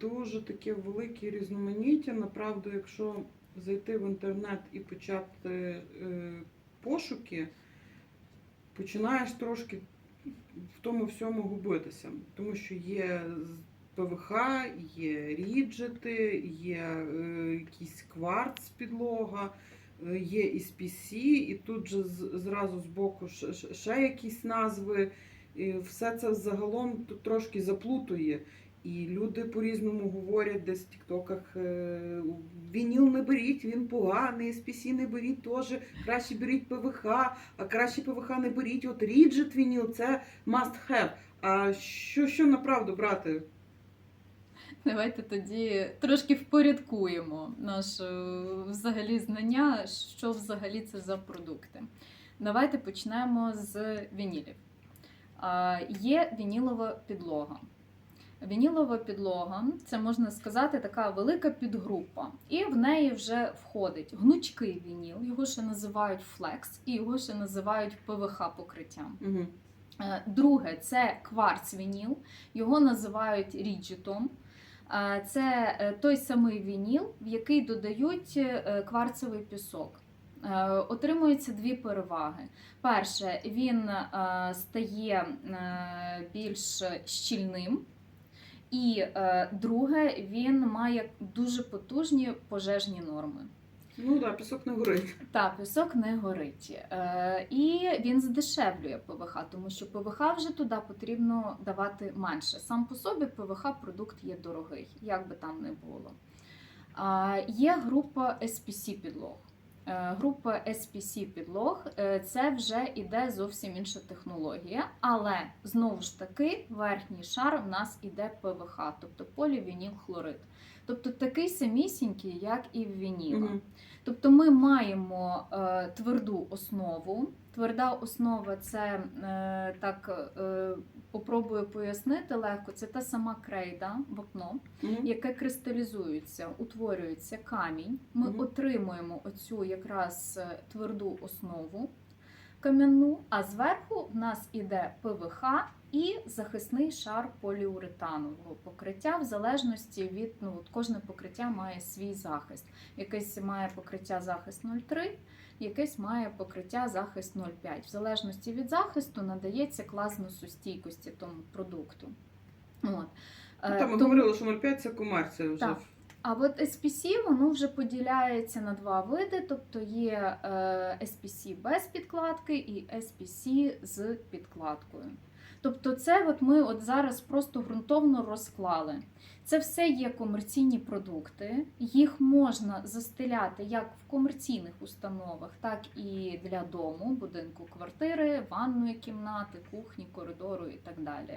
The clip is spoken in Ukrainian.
дуже таке велике різноманіття. Направду, якщо зайти в інтернет і почати е, пошуки, починаєш трошки в тому всьому губитися. Тому що є з ПВХ, є ріджети, є е, якийсь кварц підлога, е, є SPC, і тут же з- зразу збоку ще, ще- якісь назви. І все це загалом трошки заплутує. І люди по-різному говорять десь в тіктоках. е, Вініл не беріть, він поганий, SPC не беріть теж, краще беріть ПВХ, а краще ПВХ не беріть. От ріджет вініл це must have. А що, що направду брати? Давайте тоді трошки впорядкуємо наше взагалі знання, що взагалі це за продукти. Давайте почнемо з вінілів. Є вінілова підлога. Вінілова підлога це можна сказати така велика підгрупа, і в неї вже входить гнучкий вініл, його ще називають флекс, і його ще називають ПВХ покриттям. Угу. Друге це кварц вініл, його називають ріджитом. Е, Це е, той самий вініл, в який додають кварцевий пісок. Отримуються дві переваги. Перше, він стає більш щільним. І е, друге, він має дуже потужні пожежні норми. Ну так, да, пісок не горить. Та пісок не горить. Е, і він здешевлює ПВХ, тому що ПВХ вже туди потрібно давати менше. Сам по собі ПВХ продукт є дорогий, як би там не було. А, є група SPC підлог. Е, Група SPC підлог е, це вже іде зовсім інша технологія, але знову ж таки верхній шар в нас іде ПВХ, тобто полівінілхлорид. Тобто такий самісінький, як і в вініла. Мгм. Тобто ми маємо е, тверду основу. Тверда основа це е, так е, попробую пояснити легко. Це та сама крейда, вапно, Мгм. яке кристалізується, утворюється камінь. Ми Мгм. отримуємо оцю якраз е, тверду основу кам'яну, а зверху в нас іде ПВХ і захисний шар поліуретанового покриття, в залежності від ну, от кожне покриття має свій захист. Якесь має покриття захист 0,3, якесь має покриття захист 0,5. В залежності від захисту надається клас зносостійкості тому продукту. От. Ну, Е, там ми тому- говорили, що 0,5 це комерція вже. Так. А от SPC воно вже поділяється на два види, тобто є е, SPC без підкладки і SPC з підкладкою. Тобто, це от ми от зараз просто ґрунтовно розклали. Це все є комерційні продукти, їх можна застеляти як в комерційних установах, так і для дому, будинку, квартири, ванної кімнати, кухні, коридору і так далі.